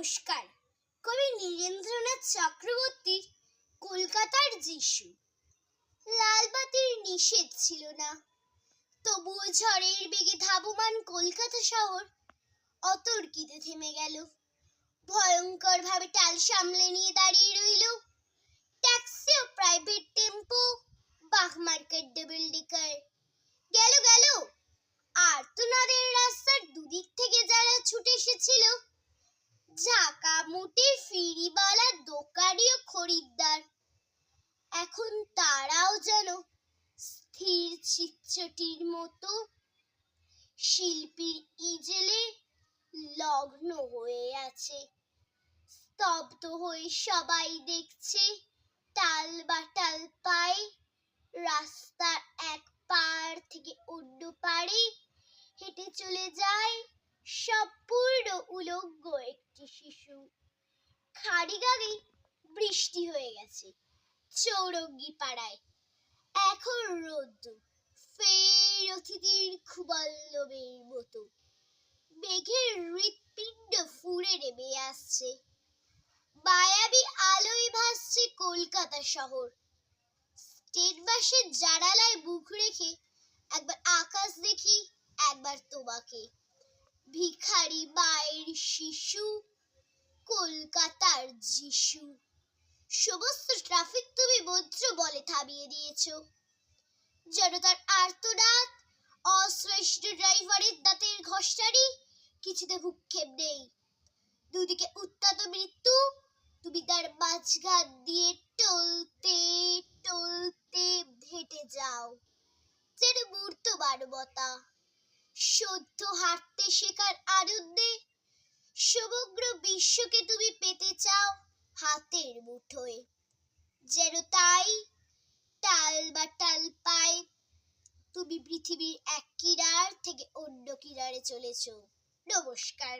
নমস্কার। কবি নীরেন্দ্রনাথ চক্রবর্তীর কলকাতার যিশু। লালবাতির নিষেধ ছিল না। তবুও ঝড়ের বেগে ধাবমান কলকাতা শহর অতর্কিতে থেমে গেল। ভয়ঙ্কর ভাবে টাল সামলে নিয়ে দাঁড়িয়ে রইল ট্যাক্সি ও প্রাইভেট টেম্পো, বাঘ মার্কেট ডবল ডিকার। এখন তারাও যেন স্থির চিত্রটির মতো শিল্পীর ইজেলে লগ্ন হয়ে আছে। স্তব্ধ হয়ে সবাই দেখছে টাল বাটাল পায় রাস্তার এক পার থেকে অন্য পারে হেঁটে চলে যায় সম্পূর্ণ উলঙ্গ একটি শিশু। খাড়িগাগে বৃষ্টি হয়ে গেছে। চৌরঙ্গি পাড়ায়। এখন রোদ্দুর ফের অতিথির খুবল্লবের মতো। মেঘের হৃৎপিণ্ড ফুঁড়ে নেমে আসছে। মায়াবী আলোয় ভাসছে কলকাতা শহর। স্টেট বাসের জানালায় মুখ রেখে একবার আকাশ দেখি, একবার তোমাকে। ভিখারি মায়ের শিশু, কলকাতার যিশু। সমস্ত ট্রাফিক তুমি মন্ত্র বলে থামিয়ে দিয়েছ। জনতার আর্তনাদ, অশ্রেষ্ঠ ড্রাইভারের দাঁতের ঘষ্টারি কিছুতে ভূক্ষেপ নেই। দুদিকে উত্তাত মৃত্যু, তুমি তার মাঝখান দিয়ে টলতে টলতে হেঁটে যাও। যেন মূর্ত মানবতা, সদ্য হাঁটতে শেখার আনন্দে সমগ্র বিশ্বকে তুমি পেতে চাও। মুঠোয়। যেন তাই তাল বা টাল পাই তুমি পৃথিবীর এক কিরার থেকে অন্য কিরারে চলেছো। নমস্কার।